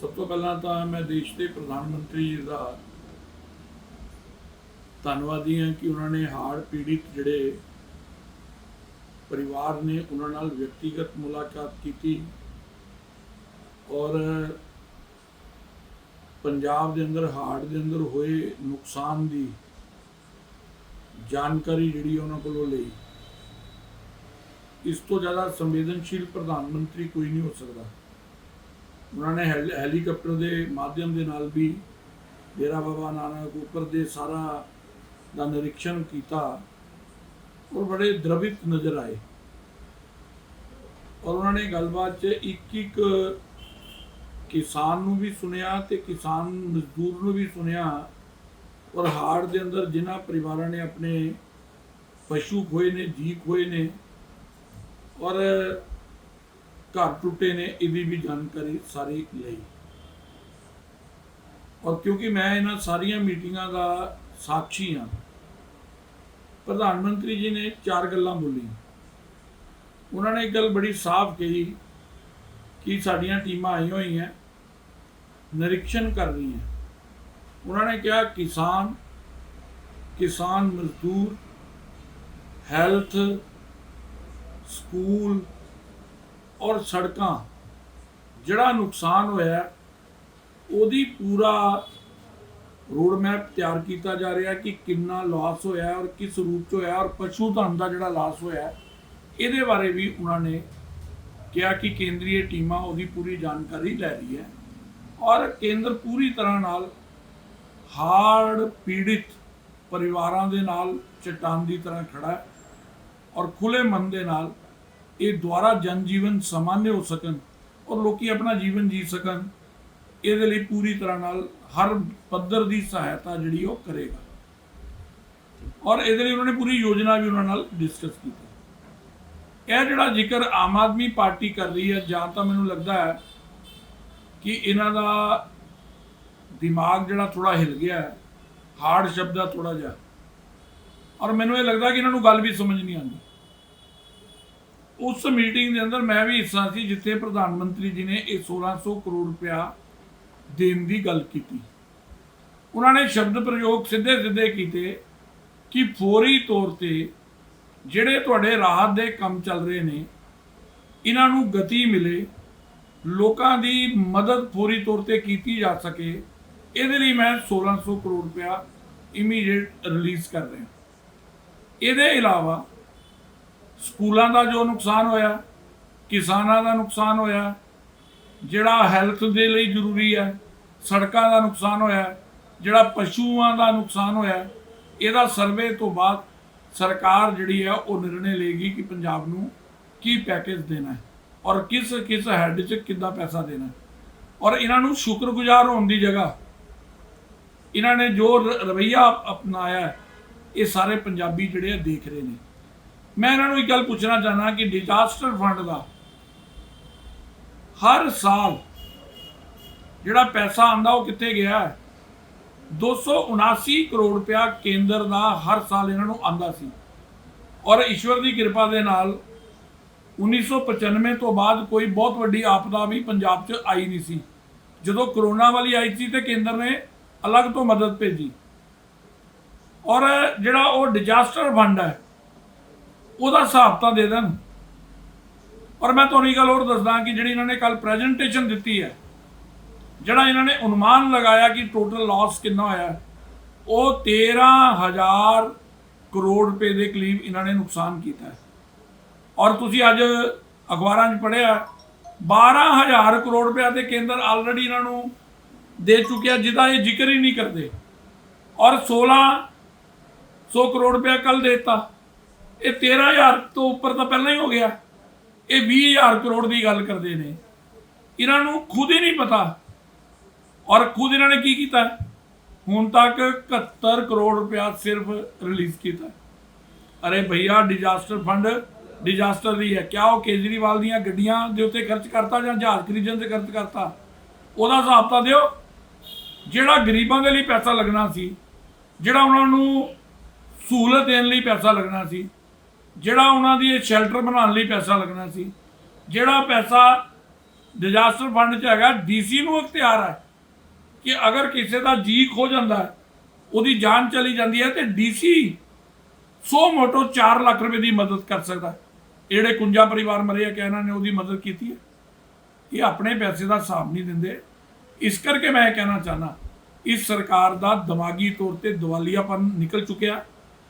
ਸਭ ਤੋਂ ਪਹਿਲਾਂ ਤਾਂ ਮੈਂ ਦੇਸ਼ ਦੇ ਪ੍ਰਧਾਨ ਮੰਤਰੀ ਜੀ ਦਾ ਧੰਨਵਾਦੀ ਹਾਂ ਕਿ ਉਹਨਾਂ ਨੇ ਹੜ੍ਹ ਪੀੜਿਤ ਜਿਹੜੇ ਪਰਿਵਾਰ ਨੇ ਉਹਨਾਂ ਨਾਲ ਵਿਅਕਤੀਗਤ ਮੁਲਾਕਾਤ ਕੀਤੀ ਔਰ ਪੰਜਾਬ ਦੇ ਅੰਦਰ ਹੜ੍ਹ ਦੇ ਅੰਦਰ ਹੋਏ ਨੁਕਸਾਨ ਦੀ ਜਾਣਕਾਰੀ ਜਿਹੜੀ ਉਹਨਾਂ ਕੋਲੋਂ ਲਈ। ਇਸ ਤੋਂ ਜ਼ਿਆਦਾ ਸੰਵੇਦਨਸ਼ੀਲ ਪ੍ਰਧਾਨ ਮੰਤਰੀ ਕੋਈ ਨਹੀਂ ਹੋ ਸਕਦਾ। ਉਹਨਾਂ ਨੇ ਹੈਲ- ਹੈਲੀਕਾਪਟਰ ਦੇ ਮਾਧਿਅਮ ਦੇ ਨਾਲ ਵੀ ਡੇਰਾ ਬਾਬਾ ਨਾਨਕ ਉੱਪਰ ਦੇ ਸਾਰਾ ਦਾ ਨਿਰੀਖਣ ਕੀਤਾ ਔਰ ਬੜੇ ਦਰਵਿਤ ਨਜ਼ਰ ਆਏ। ਔਰ ਉਹਨਾਂ ਨੇ ਗੱਲਬਾਤ 'ਚ ਇੱਕ ਇੱਕ ਕਿਸਾਨ ਨੂੰ ਵੀ ਸੁਣਿਆ ਤੇ ਕਿਸਾਨ ਮਜ਼ਦੂਰ ਨੂੰ ਵੀ ਸੁਣਿਆ ਔਰ ਹਾੜ ਦੇ ਅੰਦਰ ਜਿਨ੍ਹਾਂ ਪਰਿਵਾਰਾਂ ਨੇ ਆਪਣੇ ਪਸ਼ੂ ਖੋਏ ਨੇ ਜੀ ਖੋਏ ਨੇ ਔਰ ਘਰ ਟੁੱਟੇ ਨੇ, ਇਹਦੀ ਵੀ ਜਾਣਕਾਰੀ ਸਾਰੀ ਲਈ। ਔਰ ਕਿਉਂਕਿ ਮੈਂ ਇਹਨਾਂ ਸਾਰੀਆਂ ਮੀਟਿੰਗਾਂ ਦਾ ਸਾਖੀ ਹਾਂ, ਪ੍ਰਧਾਨ ਮੰਤਰੀ ਜੀ ਨੇ ਚਾਰ ਗੱਲਾਂ ਬੋਲੀਆਂ। ਉਹਨਾਂ ਨੇ ਇੱਕ ਗੱਲ ਬੜੀ ਸਾਫ਼ ਕਹੀ ਕਿ ਸਾਡੀਆਂ ਟੀਮਾਂ ਆਈਆਂ ਹੋਈਆਂ, ਨਿਰੀਖਣ ਕਰ ਰਹੀਆਂ। ਉਹਨਾਂ ਨੇ ਕਿਹਾ, ਕਿਸਾਨ ਕਿਸਾਨ ਮਜ਼ਦੂਰ, ਹੈਲਥ, ਸਕੂਲ ਔਰ ਸੜਕਾਂ, ਜਿਹੜਾ ਨੁਕਸਾਨ ਹੋਇਆ, ਉਹਦੀ ਪੂਰਾ ਰੋਡ ਮੈਪ ਤਿਆਰ ਕੀਤਾ ਜਾ ਰਿਹਾ ਕਿ ਕਿੰਨਾ ਲਾਸ ਹੋਇਆ ਔਰ ਕਿਸ ਰੂਪ ਚ ਹੋਇਆ ਔਰ ਪਸ਼ੂ ਧਨ ਦਾ ਜਿਹੜਾ ਲਾਸ ਹੋਇਆ, ਇਹਦੇ ਬਾਰੇ ਵੀ ਉਹਨਾਂ ਨੇ ਕਿਹਾ ਕਿ ਕੇਂਦਰੀ ਟੀਮਾਂ ਉਹਦੀ ਪੂਰੀ ਜਾਣਕਾਰੀ ਲੈ ਰਹੀ ਹੈ। ਔਰ ਕੇਂਦਰ ਪੂਰੀ ਤਰ੍ਹਾਂ ਨਾਲ ਹਾਰਡ ਪੀੜਿਤ ਪਰਿਵਾਰਾਂ ਦੇ ਨਾਲ, ਚਟਾਨ ਦੀ ਤਰ੍ਹਾਂ ਖੜਾ ਹੈ ਔਰ ਖੁੱਲੇ ਮਨ ਦੇ ਨਾਲ ਇਹ ਦੁਆਰਾ ਜਨ ਜੀਵਨ ਸਮਾਨਯ ਹੋ ਸਕਣ ਔਰ ਲੋਕੀ ਆਪਣਾ ਜੀਵਨ ਜੀ ਸਕਣ, ਇਹਦੇ ਲਈ ਪੂਰੀ ਤਰ੍ਹਾਂ ਨਾਲ ਹਰ ਪੱਧਰ ਦੀ ਸਹਾਇਤਾ ਜਿਹੜੀ ਉਹ ਕਰੇਗਾ। ਔਰ ਇਹਦੇ ਲਈ ਉਹਨਾਂ ਨੇ ਪੂਰੀ ਯੋਜਨਾ ਵੀ ਉਹਨਾਂ ਨਾਲ ਡਿਸਕਸ ਕੀਤੀ। ਇਹ ਜਿਹੜਾ ਜ਼ਿਕਰ ਆਮ ਆਦਮੀ ਪਾਰਟੀ ਕਰ ਰਹੀ ਹੈ, ਜਾਂ ਤਾਂ ਮੈਨੂੰ ਲੱਗਦਾ ਹੈ ਕਿ ਇਹਨਾਂ ਦਾ ਦਿਮਾਗ ਜਿਹੜਾ ਥੋੜਾ ਹਿਲ ਗਿਆ ਹੈ, ਹਾਰਡ ਸ਼ਬਦ ਦਾ ਥੋੜਾ ਜਿਹਾ। ਔਰ ਮੈਨੂੰ ਇਹ ਲੱਗਦਾ ਕਿ ਇਹਨਾਂ ਨੂੰ ਗੱਲ ਵੀ ਸਮਝ ਨਹੀਂ ਆਉਂਦੀ। ਉਸ ਮੀਟਿੰਗ ਦੇ ਅੰਦਰ ਮੈਂ ਵੀ ਹਿੱਸਾ ਸੀ ਜਿੱਥੇ ਪ੍ਰਧਾਨ ਮੰਤਰੀ ਜੀ ਨੇ ਇਹ 1600 ਕਰੋੜ ਰੁਪਇਆ ਦੇਣ ਦੀ ਗੱਲ ਕੀਤੀ। ਉਹਨਾਂ ਨੇ ਸ਼ਬਦ ਪ੍ਰਯੋਗ ਸਿੱਧੇ ਸਿੱਧੇ ਕੀਤੇ ਕਿ ਫੌਰੀ ਤੌਰ ਤੇ ਜਿਹੜੇ ਤੁਹਾਡੇ ਰਾਹਤ ਦੇ ਕੰਮ ਚੱਲ ਰਹੇ ਨੇ, ਇਹਨਾਂ ਨੂੰ ਗਤੀ ਮਿਲੇ, ਲੋਕਾਂ ਦੀ ਮਦਦ ਫੌਰੀ ਤੌਰ ਤੇ ਕੀਤੀ ਜਾ ਸਕੇ, ਇਹਦੇ ਲਈ ਮੈਂ 1600 ਕਰੋੜ ਰੁਪਇਆ ਇਮੀਡੀਏਟ ਰਿਲੀਜ਼ ਕਰ ਰਿਹਾ। ਇਹਦੇ ਇਲਾਵਾ ਸਕੂਲਾਂ ਦਾ ਜੋ ਨੁਕਸਾਨ ਹੋਇਆ, ਕਿਸਾਨਾਂ ਦਾ ਨੁਕਸਾਨ ਹੋਇਆ, ਜਿਹੜਾ ਹੈਲਥ ਦੇ ਲਈ ਜ਼ਰੂਰੀ ਹੈ, ਸੜਕਾਂ ਦਾ ਨੁਕਸਾਨ ਹੋਇਆ, ਜਿਹੜਾ ਪਸ਼ੂਆਂ ਦਾ ਨੁਕਸਾਨ ਹੋਇਆ, ਇਹਦਾ ਸਰਵੇ ਤੋਂ ਬਾਅਦ ਸਰਕਾਰ ਜਿਹੜੀ ਹੈ, ਉਹ ਨਿਰਣੇ ਲਏਗੀ ਕਿ ਪੰਜਾਬ ਨੂੰ ਕੀ ਪੈਕੇਜ ਦੇਣਾ ਹੈ ਔਰ ਕਿਸ ਕਿਸ ਹੈੱਡ 'ਚ ਕਿੰਨਾ ਪੈਸਾ ਦੇਣਾ ਔਰ ਇਹਨਾਂ ਨੂੰ ਸ਼ੁਕਰਗੁਜ਼ਾਰ ਹੋਣ ਦੀ ਜਗ੍ਹਾ ਇਹਨਾਂ ਨੇ ਜੋ ਰ- ਰਵੱਈਆ ਅਪਣਾਇਆ ਇਹ ਸਾਰੇ ਪੰਜਾਬੀ ਜਿਹੜੇ ਆ ਦੇਖ ਰਹੇ ਨੇ। ਮੈਂ ਇਹਨਾਂ ਨੂੰ ਇੱਕ ਗੱਲ ਪੁੱਛਣਾ ਚਾਹਨਾ ਕਿ ਡਿਜ਼ਾਸਟਰ ਫੰਡ ਦਾ ਹਰ ਸਾਲ ਜਿਹੜਾ ਪੈਸਾ ਆਂਦਾ ਉਹ ਕਿੱਥੇ ਗਿਆ? ਹੈ 279 ਕਰੋੜ ਰੁਪਇਆ ਕੇਂਦਰ ਦਾ ਹਰ ਸਾਲ ਇਹਨਾਂ ਨੂੰ ਆਂਦਾ ਸੀ। ਔਰ ਈਸ਼ਵਰ ਦੀ ਕਿਰਪਾ ਦੇ ਨਾਲ 1995 ਤੋਂ ਬਾਅਦ ਕੋਈ ਬਹੁਤ ਵੱਡੀ ਆਪਦਾ ਵੀ ਪੰਜਾਬ 'ਚ ਆਈ ਨਹੀਂ ਸੀ। ਜਦੋਂ ਕਰੋਨਾ ਵਾਲੀ ਆਈ ਸੀ ਤੇ ਕੇਂਦਰ ਨੇ ਅਲੱਗ ਤੋਂ ਮਦਦ ਭੇਜੀ। ਔਰ ਜਿਹੜਾ ਉਹ ਡਿਜ਼ਾਸਟਰ ਫੰਡ ਹੈ ਉਹਦਾ ਹਿਸਾਬ ਤਾਂ ਦੇ ਦੇਣ। ਔਰ ਮੈਂ ਤੁਹਾਨੂੰ ਇੱਕ ਗੱਲ ਹੋਰ ਦੱਸਦਾ ਕਿ ਜਿਹੜੀ ਇਹਨਾਂ ਨੇ ਕੱਲ ਪ੍ਰੈਜੈਂਟੇਸ਼ਨ ਦਿੱਤੀ ਹੈ ਜਿਹੜਾ ਇਹਨਾਂ ਨੇ ਅਨੁਮਾਨ ਲਗਾਇਆ ਕਿ ਟੋਟਲ ਲਾਸ ਕਿੰਨਾ ਹੋਇਆ ਹੈ, ਉਹ 13000 ਕਰੋੜ ਰੁਪਏ ਦੇ ਕਰੀਬ ਇਹਨਾਂ ਨੇ ਨੁਕਸਾਨ ਕੀਤਾ ਹੈ। ਔਰ ਤੁਸੀਂ ਅੱਜ ਅਖਬਾਰਾਂ 'ਚ ਪੜ੍ਹਿਆ 12000 ਕਰੋੜ ਰੁਪਏ ਤੇ ਕੇਂਦਰ ਆਲਰੇਡੀ ਇਹਨਾਂ ਨੂੰ ਦੇ ਚੁੱਕਿਆ ਜਿਹਦਾ ਇਹ ਜ਼ਿਕਰ ਹੀ ਨਹੀਂ ਕਰਦੇ। ਔਰ 1600 ਕਰੋੜ ਰੁਪਏ ਕੱਲ ਦੇਤਾ। ਇਹ 13000 ਤੋਂ ਉੱਪਰ ਤਾਂ ਪਹਿਲਾਂ ਹੀ ਹੋ ਗਿਆ। ਇਹ 20000 ਕਰੋੜ ਦੀ ਗੱਲ ਕਰਦੇ ਨੇ। ਇਹਨਾਂ ਨੂੰ ਖੁਦ ਹੀ ਨਹੀਂ ਪਤਾ। ਔਰ ਖੁਦ ਇਹਨਾਂ ਨੇ ਕੀ ਕੀਤਾ? ਹੁਣ ਤੱਕ 71 ਕਰੋੜ ਰੁਪਇਆ ਸਿਰਫ ਰਿਲੀਜ਼ ਕੀਤਾ। ਅਰੇ ਭਈਆ ਡਿਜ਼ਾਸਟਰ ਫੰਡ ਡਿਜ਼ਾਸਟਰ ਦੀ ਹੈ। ਕਿਆ ਉਹ ਕੇਜਰੀਵਾਲ ਦੀਆਂ ਗੱਡੀਆਂ ਦੇ ਉੱਤੇ ਖਰਚ ਕਰਤਾ ਜਾਂ ਜਹਾਜ਼ ਖਰੀਦਣ ਤੇ ਖਰਚ ਕਰਤਾ? ਉਹਦਾ ਹਿਸਾਬ ਤਾਂ ਦਿਓ। ਜਿਹੜਾ ਗਰੀਬਾਂ ਦੇ ਲਈ ਪੈਸਾ ਲੱਗਣਾ ਸੀ, ਜਿਹੜਾ ਉਹਨਾਂ ਨੂੰ ਸਹੂਲਤ ਦੇਣ ਲਈ ਪੈਸਾ ਲੱਗਣਾ ਸੀ ਜਿਹੜਾ ਉਹਨਾਂ ਦੀ ਇਹ ਸ਼ੈਲਟਰ ਬਣਾਉਣ ਲਈ ਪੈਸਾ ਲੱਗਣਾ ਸੀ, ਜਿਹੜਾ ਪੈਸਾ ਡਿਜ਼ਾਸਟਰ ਫੰਡ 'ਚ ਹੈਗਾ ਡੀਸੀ ਨੂੰ ਇਖਤਿਆਰ ਹੈ ਕਿ ਅਗਰ ਕਿਸੇ ਦਾ ਜੀ ਖੋ ਜਾਂਦਾ, ਉਹਦੀ ਜਾਨ ਚਲੀ ਜਾਂਦੀ ਹੈ ਤੇ ਡੀਸੀ ਸੋ ਮੋਟੋ 4 ਲੱਖ ਰੁਪਏ ਦੀ ਮਦਦ ਕਰ ਸਕਦਾ। ਜਿਹੜੇ ਕੁੰਜਾ ਪਰਿਵਾਰ ਮਰੇ ਆ ਕਿ ਇਹਨਾਂ ਨੇ ਉਹਦੀ ਮਦਦ ਕੀਤੀ ਹੈ? ਇਹ ਆਪਣੇ ਪੈਸੇ ਦਾ ਹਿਸਾਬ ਨਹੀਂ ਦਿੰਦੇ। ਇਸ ਕਰਕੇ ਮੈਂ ਇਹ ਕਹਿਣਾ ਚਾਹਨਾ ਇਸ ਸਰਕਾਰ ਦਾ ਦਿਮਾਗੀ ਤੌਰ ਤੇ ਦਿਵਾਲੀਆਪਨ ਨਿਕਲ ਚੁੱਕਿਆ।